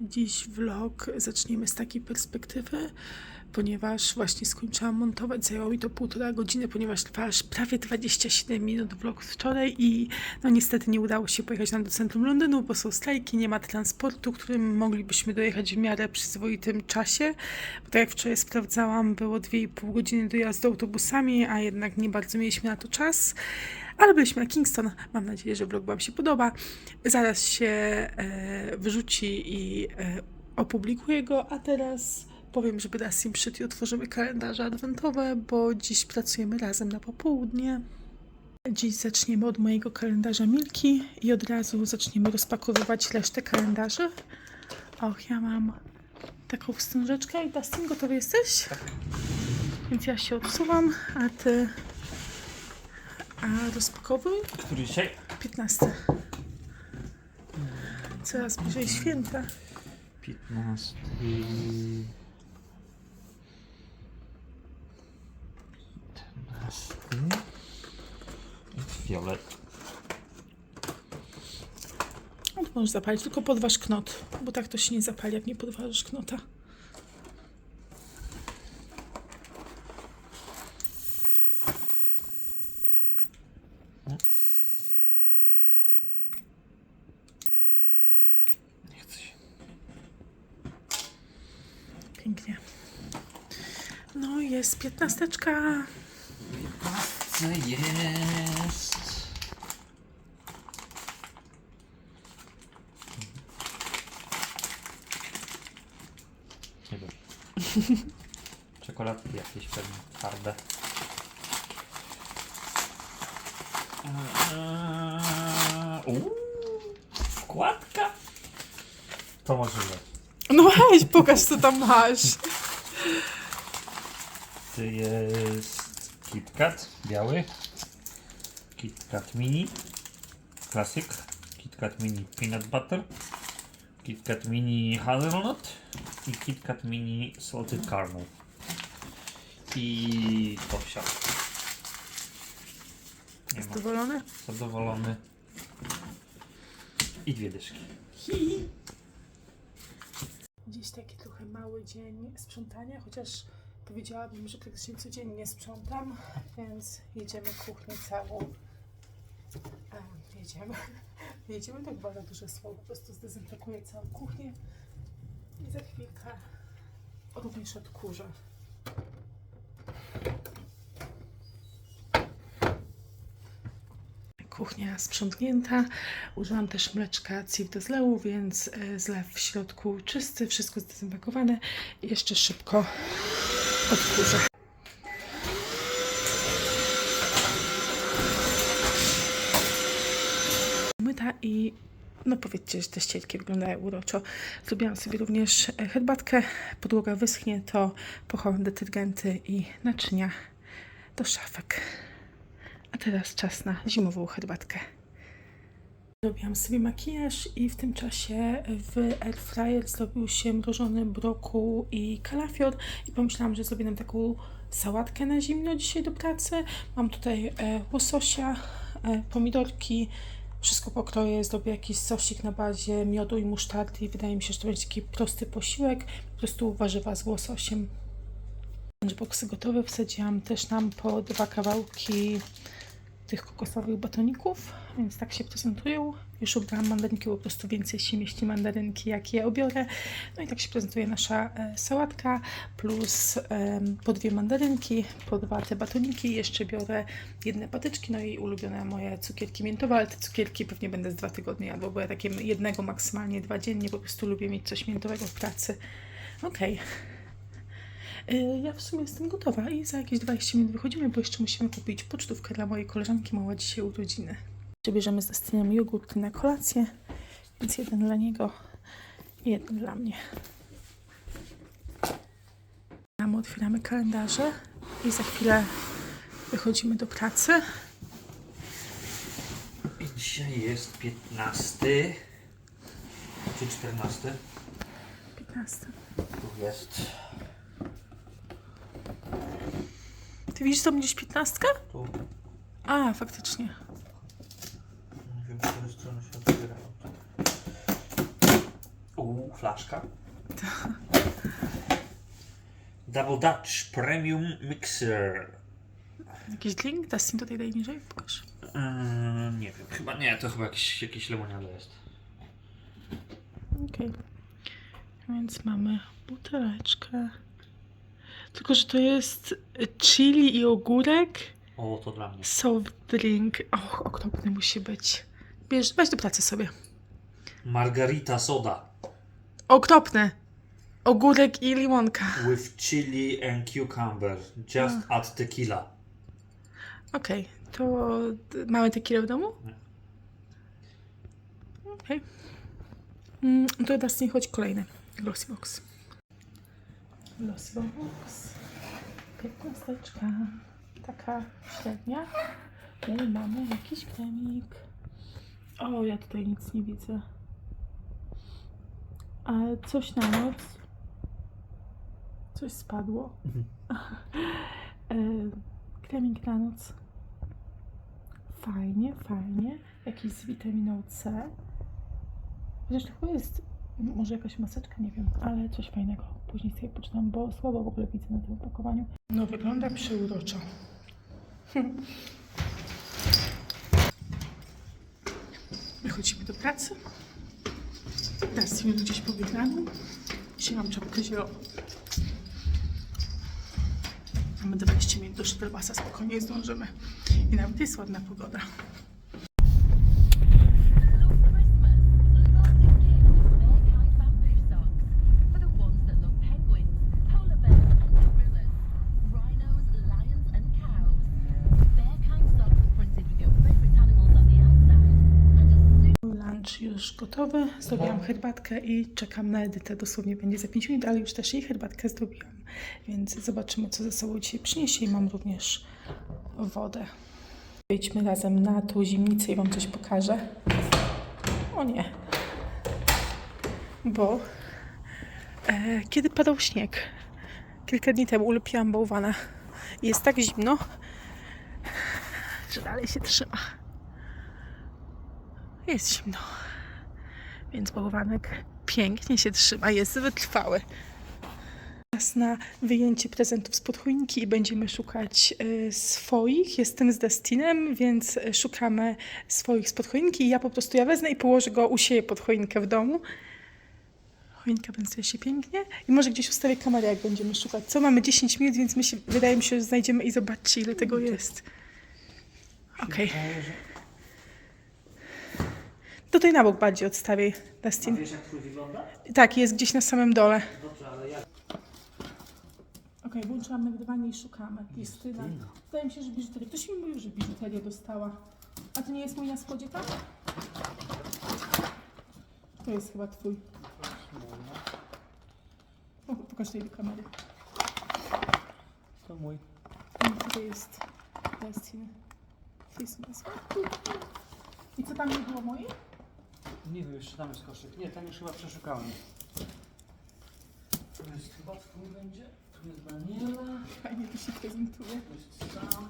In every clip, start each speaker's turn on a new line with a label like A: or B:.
A: Dziś vlog zaczniemy z takiej perspektywy, ponieważ właśnie skończyłam montować. Zajęło mi to półtora godziny, ponieważ trwa aż prawie 27 minut vlog wczoraj i no niestety nie udało się pojechać nam do centrum Londynu, bo są strajki, nie ma transportu, którym moglibyśmy dojechać w miarę przyzwoitym czasie. Bo tak jak wczoraj sprawdzałam, było 2,5 godziny dojazdu autobusami, a jednak nie bardzo mieliśmy na to czas. Ale byliśmy na Kingston. Mam nadzieję, że vlog Wam się podoba. Zaraz się e, wyrzuci i e, opublikuję go, a teraz powiem, im przyszedł i otworzymy kalendarze adwentowe, bo dziś pracujemy razem na popołudnie. Dziś zaczniemy od mojego kalendarza Milki i od razu zaczniemy rozpakowywać resztę kalendarzy. Och, ja mam taką wstążeczkę i Dustin, gotowy jesteś? Więc ja się odsuwam, a ty... A rozpakowuj.
B: Który dzisiaj?
A: 15. Coraz bliżej święta.
B: 15. 15. I Fiolet.
A: No możesz zapalić, tylko podważ knot, bo tak to się nie zapali, jak nie podważysz knota. Pięknie. No jest piętnasteczka.
B: Co jest? Nie wiem. Czekoladki jakieś pewnie twarde. Eee, Uuu, wkładka. To może być.
A: No weź, pokaż co tam masz.
B: To jest KitKat biały, KitKat mini, Classic, KitKat mini peanut butter, KitKat mini hazelnut i KitKat mini salted caramel. I to wsiadł. Nie ma.
A: Zadowolony?
B: Zadowolony. I dwie dyszki.
A: Dziś taki trochę mały dzień sprzątania, chociaż powiedziałabym, że praktycznie codziennie sprzątam, więc jedziemy kuchnię całą. A, jedziemy. Jedziemy tak bardzo duże słowo, po prostu zdezynfekuję całą kuchnię i za chwilkę również odkurzę. Kuchnia sprzątnięta. Użyłam też mleczka CIF do zlewu, więc e, zlew w środku czysty, wszystko zdezynfekowane. Jeszcze szybko odkurzę. Myta i no powiedzcie, że te ścierki wyglądają uroczo. Zrobiłam sobie również e, herbatkę. Podłoga wyschnie, to pochowam detergenty i naczynia do szafek. A teraz czas na zimową herbatkę. Robiłam sobie makijaż i w tym czasie w airfryer zrobił się mrożony brokuł i kalafior i pomyślałam, że zrobię nam taką sałatkę na zimno dzisiaj do pracy. Mam tutaj e, łososia, e, pomidorki, wszystko pokroję, zrobię jakiś sosik na bazie miodu i musztardy i wydaje mi się, że to będzie taki prosty posiłek, po prostu warzywa z łososiem. Lunchboxy gotowe, wsadziłam też nam po dwa kawałki tych kokosowych batoników, więc tak się prezentują. Już ubrałam mandarynki, po prostu więcej się mieści mandarynki, jak je obiorę. No i tak się prezentuje nasza e, sałatka, plus po dwie mandarynki, po dwa te batoniki. Jeszcze biorę jedne patyczki, no i ulubione moje cukierki miętowe, ale te cukierki pewnie będę z dwa tygodnie jadła, bo ja takie jednego, maksymalnie dwa dziennie, po prostu lubię mieć coś miętowego w pracy. Okej. Y, Ja w sumie jestem gotowa i za jakieś 20 minut wychodzimy, bo jeszcze musimy kupić pocztówkę dla mojej koleżanki, mała dzisiaj urodziny. Bierzemy z jogurt na kolację, więc jeden dla niego i jeden dla mnie. Mamy, otwieramy kalendarze i za chwilę wychodzimy do pracy.
B: I dzisiaj jest 15 czy 14?
A: 15.
B: Tu jest.
A: Ty widzisz to gdzieś 15?
B: Tu.
A: A, faktycznie.
B: Nie wiem, z której strony się otwiera. U,
C: U, flaszka. Double Dutch Premium Mixer.
A: Jakiś drink? Dustin tutaj daj niżej, pokaż.
C: Eee, nie wiem, chyba nie, to chyba jakiś, jakiś lemoniada jest.
A: Okej. Więc mamy buteleczkę. Tylko, że to jest chili i ogórek.
C: O, to dla mnie.
A: Soft drink. Och, okropny musi być. Bierz, weź do pracy sobie.
C: Margarita soda
A: Okropny. Ogórek i limonka.
C: with chili and cucumber. Just add tequila.
A: Okej, to d- mamy tequilę w domu?
C: Nie.
A: Okej. Mm, to Dustin, chodź kolejny. Glossy Box. Glossy Box. Piętnasteczka. Taka średnia. I mamy jakiś kremik. O, ja tutaj nic nie widzę. A coś na noc. Coś spadło. E, Kremik na noc. Fajnie, fajnie. Jakiś z witaminą C. Chociaż to chyba jest może jakaś maseczka, nie wiem, ale coś fajnego. Później sobie poczytam, bo słabo w ogóle widzę na tym opakowaniu. No wygląda przeuroczo. Wychodzimy do pracy. Teraz mi gdzieś po wygraniu. Dzisiaj mam czapkę zieloną. Mamy 20 minut do Sztelbasa, spokojnie zdążymy. I nawet jest ładna pogoda. Gotowy. Zrobiłam herbatkę i czekam na edytę. Dosłownie będzie za 5 minut, ale już też jej herbatkę zrobiłam. Więc zobaczymy, co ze sobą dzisiaj przyniesie. I mam również wodę. Wejdźmy razem na tą zimnicę i Wam coś pokażę. O nie. Bo e, kiedy padał śnieg, kilka dni temu ulepiłam bałwana. Jest tak zimno, że dalej się trzyma. Jest zimno. Więc bałwanek pięknie się trzyma, jest wytrwały. Czas na wyjęcie prezentów z podchoinki i będziemy szukać y, swoich. Jestem z Destinem, więc y, szukamy swoich z podchoinki i ja po prostu ja wezmę i położę go u siebie pod choinkę w domu. Choinka będzie się pięknie i może gdzieś ustawię kamerę, jak będziemy szukać. Co, mamy 10 minut, więc my się, wydaje mi się, że znajdziemy i zobaczcie, ile tego jest. Okej. Tutaj na bok bardziej odstawię, Dustin.
C: Wiesz jak twój wygląda?
A: Tak, jest gdzieś na samym dole.
C: Dobrze, ale jak?
A: Okej, włączyłam nagrywanie i szukamy. Justyna. Wydaje mi się, że biżuterię. Ktoś mi mówił, że biżuterię dostała. A to nie jest mój na schodzie, tak? To jest chyba twój. O, pokaż tej do kamery.
C: To mój.
A: I tutaj jest Dustin. Christmas. I co tam nie było moje?
B: Jeszcze tam jest koszyk. Nie, tam już chyba przeszukałem. Tu jest chyba twój będzie. Tu jest Daniela.
A: Fajnie to się prezentuje.
B: Tu jest Sam.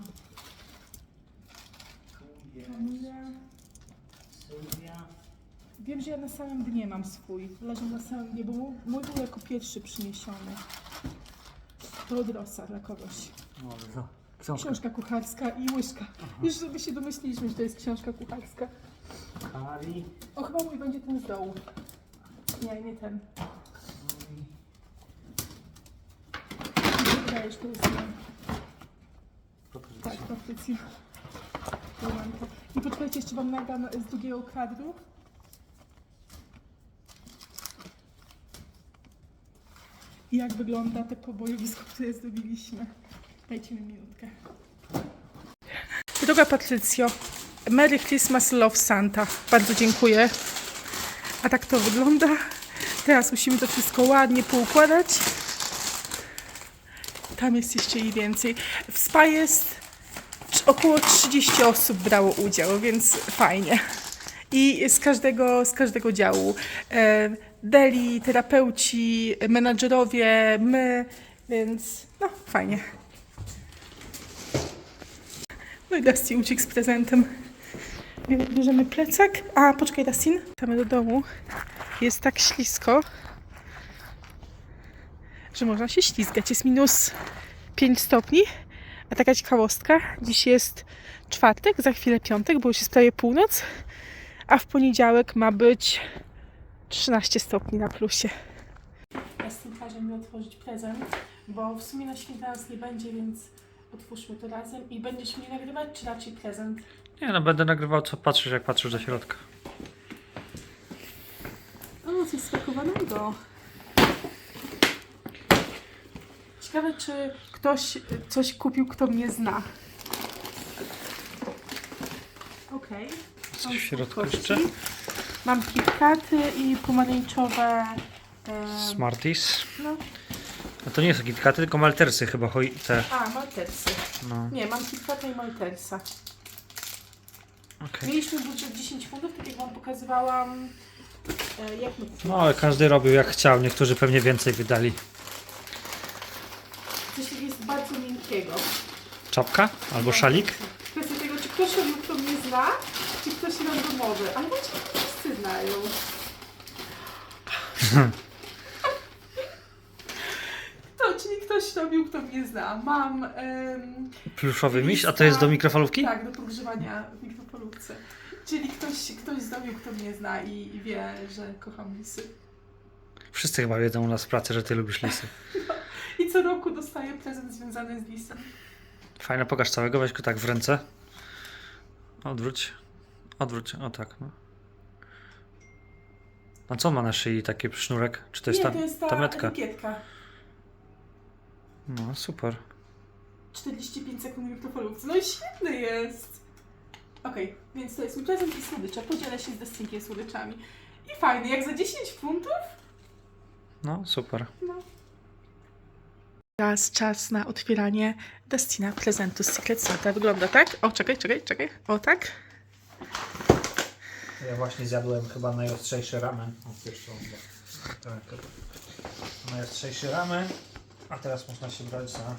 B: Tu jest
A: Kamila.
B: Sylwia.
A: Wiem, że ja na samym dnie mam swój. Leżę na samym dnie, bo mój, mój był jako pierwszy przyniesiony. To od Rosa dla kogoś.
B: No, to książka.
A: Książka kucharska i łyżka. Już żeby się domyśliliśmy, że to jest książka kucharska.
B: Kari.
A: O, chyba mój będzie ten z dołu. Nie, nie ten. Wydaje, że to jest ten. Tak. Romanka. I poczekajcie, jeszcze wam nagram z drugiego kadru. Jak wygląda te pobojowisko, które zrobiliśmy. Dajcie mi minutkę. Droga Patrycjo, Merry Christmas Love Santa. Bardzo dziękuję. A tak to wygląda. Teraz musimy to wszystko ładnie poukładać. Tam jest jeszcze i więcej. W SPA jest około 30 osób brało udział, więc fajnie. I z każdego, z każdego działu. E, deli, terapeuci, menadżerowie, my, więc no fajnie. No i Dusty uciekł z prezentem. Bie- Bierzemy plecak. A, poczekaj, Dustin. Wracamy do domu. Jest tak ślisko, że można się ślizgać. Jest minus 5 stopni. A taka ciekawostka, dziś jest czwartek, za chwilę piątek, bo już jest prawie północ, a w poniedziałek ma być 13 stopni na plusie. Justin każe mi otworzyć prezent, bo w sumie na święta nas nie będzie, więc otwórzmy to razem. I będziesz mnie nagrywać, czy raczej prezent?
B: Nie no, będę nagrywał co patrzysz, jak patrzysz do środka.
A: O, coś spakowanego. Ciekawe, czy ktoś coś kupił, kto mnie zna. Okej.
B: Coś w środku jeszcze?
A: Mam KitKaty i pomarańczowe... E,
B: Smarties.
A: no,
B: A to nie są KitKaty, tylko Maltersy chyba, hoj, te.
A: a, Maltersy.
B: No,
A: Nie, mam KitKata i Maltersa.
B: Okej.
A: Mieliśmy budżet 10 funtów, tak jak Wam pokazywałam. E, jak my
B: No ale każdy robił jak chciał, niektórzy pewnie więcej wydali.
A: Coś jest bardzo miękkiego.
B: Czapka albo szalik?
A: Kwestia tego, czy ktoś robił, kto mnie zna, czy ktoś randomowy. Ale właśnie wszyscy znają. To, czyli ktoś robił, kto mnie zna. Mam em,
B: Pluszowy miś, a to jest do mikrofalówki?
A: tak, do podgrzewania w mikropolówce. Czyli ktoś, ktoś zrobił, kto mnie zna i, i wie, że kocham lisy.
B: Wszyscy chyba wiedzą u nas w pracy, że ty lubisz lisy.
A: I co roku dostaję prezent związany z lisem.
B: Fajne, pokaż całego, weź go tak w ręce. Odwróć. Odwróć, o tak, no. A co ma na szyi taki sznurek? Czy to jest,
A: Nie,
B: ta,
A: to jest ta,
B: ta metka? No, super.
A: 45 sekund w mikrofalówce. No i świetny jest! Okej, więc to jest mój prezent i słodycze. Podzielę się z Destinkiem słodyczami. I fajny, jak za 10 funtów?
B: No, super.
A: No. Teraz czas na otwieranie Destina prezentu z Secret Santa. Wygląda tak? O, czekaj, czekaj, czekaj. O, tak?
B: Ja właśnie zjadłem chyba najostrzejszy ramen. O, pierwszą Najostrzejszy ramen, a teraz można się brać za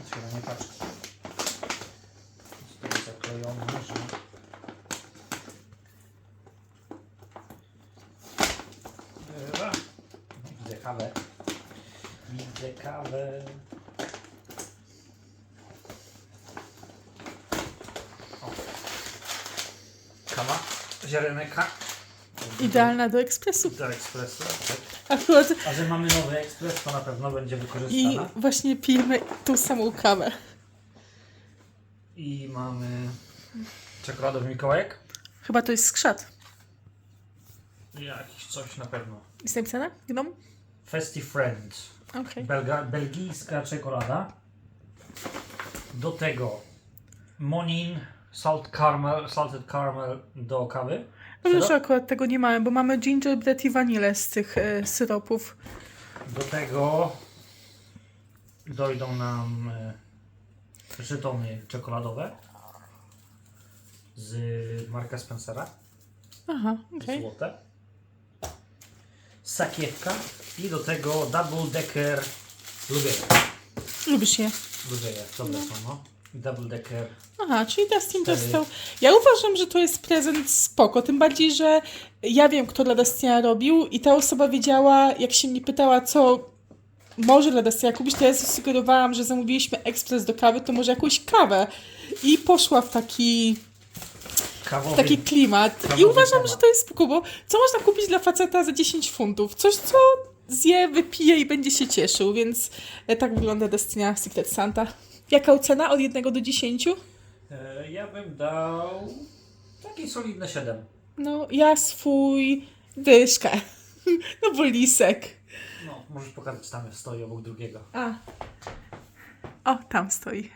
B: otwieranie paczki. Jest to zaklejone, że... Dobra. Widzę kawę. Widzę kawę. O. Kawa. Ziareneka.
A: Idealna do ekspresu.
B: Do ekspresu.
A: Akurat
B: A że mamy nowy ekspres, to na pewno będzie
A: i
B: wykorzystana.
A: właśnie pijemy tą samą kawę.
B: I, mamy czekoladowy Mikołajek.
A: Chyba to jest skrzat.
B: Jakiś coś na pewno.
A: Jest napisane? Gnom?
B: Festive Friends.
A: Okej.
B: Belga, belgijska czekolada. Do tego Monin salt caramel, salted caramel do kawy.
A: Że
B: Syrop.
A: akurat tego nie mamy, bo mamy gingerbread i wanilę z tych e, syropów.
B: Do tego dojdą nam e, żetony czekoladowe z Marka Spencera.
A: Aha, okej.
B: Złote. Sakiewka i do tego double decker lubię.
A: Lubisz je.
B: Lubię je, dobre są no. Double decker
A: Aha, czyli Dustin
B: Cztery.
A: dostał. Ja uważam, że to jest prezent spoko. Tym bardziej, że ja wiem, kto dla Dustina robił i ta osoba wiedziała, jak się mnie pytała, co może dla Dustina kupić, to ja zasugerowałam, że zamówiliśmy ekspres do kawy, to może jakąś kawę. I poszła w taki,
B: kawowy.
A: taki klimat. I uważam,
B: temat.
A: że to jest spoko, bo co można kupić dla faceta za 10 funtów? Coś, co zje, wypije i będzie się cieszył, więc e, tak wygląda Destina Secret Santa. Jaka ocena od 1 do 10?
B: E, ja bym dał takie solidne 7.
A: No, ja swój dyszkę. No bo lisek.
B: No, możesz pokazać tam stoi obok drugiego.
A: A. O, tam stoi.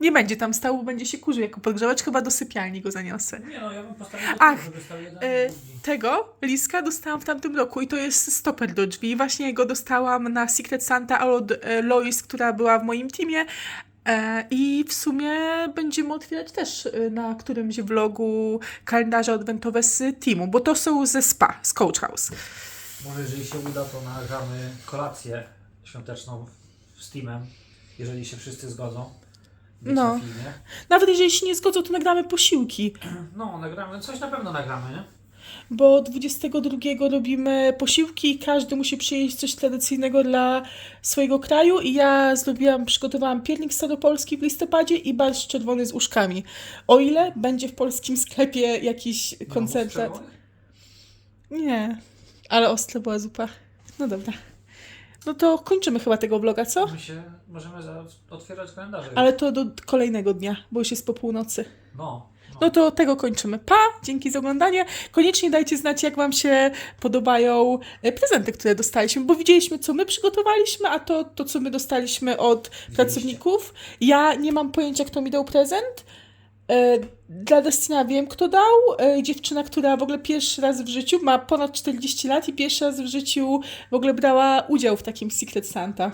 A: Nie będzie tam stał, bo będzie się kurzył jako podgrzewacz. Chyba do sypialni go zaniosę.
B: Nie no, ja bym postawił do
A: Ach,
B: tyłu, żeby stał jeden
A: E,
B: i drugi.
A: tego liska dostałam w tamtym roku i to jest stoper do drzwi. Właśnie go dostałam na Secret Santa od e, Lois, która była w moim teamie. E, I w sumie będziemy otwierać też e, na którymś vlogu kalendarze adwentowe z teamu, bo to są ze spa, z Coach House.
B: Może jeżeli się uda, to nagramy kolację świąteczną z Steamem, jeżeli się wszyscy zgodzą.
A: No.
B: na filmie.
A: Nawet jeżeli się nie zgodzą, to nagramy posiłki.
B: No, nagramy, coś na pewno nagramy, nie?
A: Bo 22 robimy posiłki i każdy musi przyjeść coś tradycyjnego dla swojego kraju i ja zrobiłam, przygotowałam piernik staropolski w listopadzie i barszcz czerwony z uszkami. O ile będzie w polskim sklepie jakiś koncentrat. Nie, ale ostra była zupa. No dobra. No to kończymy chyba tego vloga, co?
B: My się możemy za, otwierać kalendarze.
A: Ale to do kolejnego dnia, bo już jest po północy.
B: No.
A: No to tego kończymy. Pa! Dzięki za oglądanie. Koniecznie dajcie znać, jak Wam się podobają e, prezenty, które dostaliśmy, bo widzieliśmy, co my przygotowaliśmy, a to, to co my dostaliśmy od pracowników. Ja nie mam pojęcia, kto mi dał prezent. E, Dla Destina wiem, kto dał. E, Dziewczyna, która w ogóle pierwszy raz w życiu ma ponad 40 lat i pierwszy raz w życiu w ogóle brała udział w takim Secret Santa.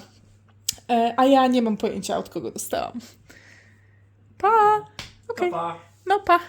A: A ja nie mam pojęcia, od kogo dostałam. Pa! Okej.
B: Pa, pa.
A: No pa!